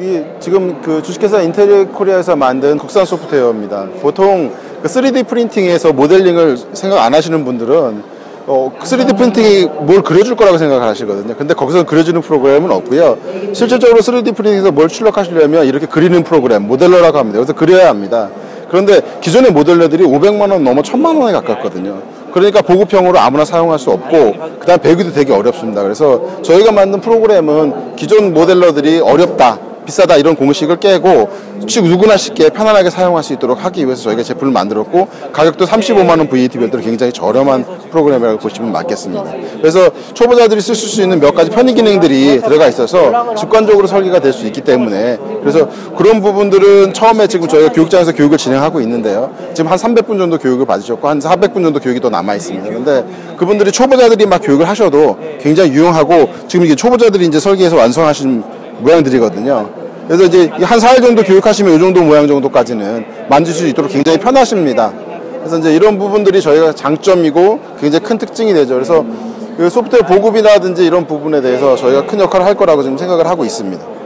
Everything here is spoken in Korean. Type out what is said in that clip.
이 지금 그 주식회사 인테리어 코리아에서 만든 국산 소프트웨어입니다. 보통 그 3D 프린팅에서 모델링을 생각 안 하시는 분들은 어, 3D 프린팅이 뭘 그려줄 거라고 생각하시거든요. 근데 거기서 그려주는 프로그램은 없고요. 실질적으로 3D 프린팅에서 뭘 출력하시려면 이렇게 그리는 프로그램, 모델러라고 합니다. 그래서 그려야 합니다. 그런데 기존의 모델러들이 500만 원 넘어 1000만 원에 가깝거든요. 그러니까 보급형으로 아무나 사용할 수 없고 그다음 배기도 되게 어렵습니다. 그래서 저희가 만든 프로그램은 기존 모델러들이 어렵다. 비싸다 이런 공식을 깨고 누구나 쉽게 편안하게 사용할 수 있도록 하기 위해서 저희가 제품을 만들었고 가격도 35만 원 VAT 별도로 굉장히 저렴한 프로그램이라고 보시면 맞겠습니다. 그래서 초보자들이 쓸 수 있는 몇 가지 편의 기능들이 들어가 있어서 직관적으로 설계가 될 수 있기 때문에 그래서 그런 부분들은 처음에 지금 저희가 교육장에서 교육을 진행하고 있는데요. 지금 한 300분 정도 교육을 받으셨고 한 400분 정도 교육이 더 남아 있습니다. 근데 그분들이 초보자들이 막 교육을 하셔도 굉장히 유용하고 지금 이게 초보자들이 이제 설계해서 완성하신 모양들이거든요. 그래서 이제 한 4일 정도 교육하시면 이 정도 모양 정도까지는 만질 수 있도록 굉장히 편하십니다. 그래서 이제 이런 부분들이 저희가 장점이고 굉장히 큰 특징이 되죠. 그래서 그 소프트웨어 보급이라든지 이런 부분에 대해서 저희가 큰 역할을 할 거라고 지금 생각을 하고 있습니다.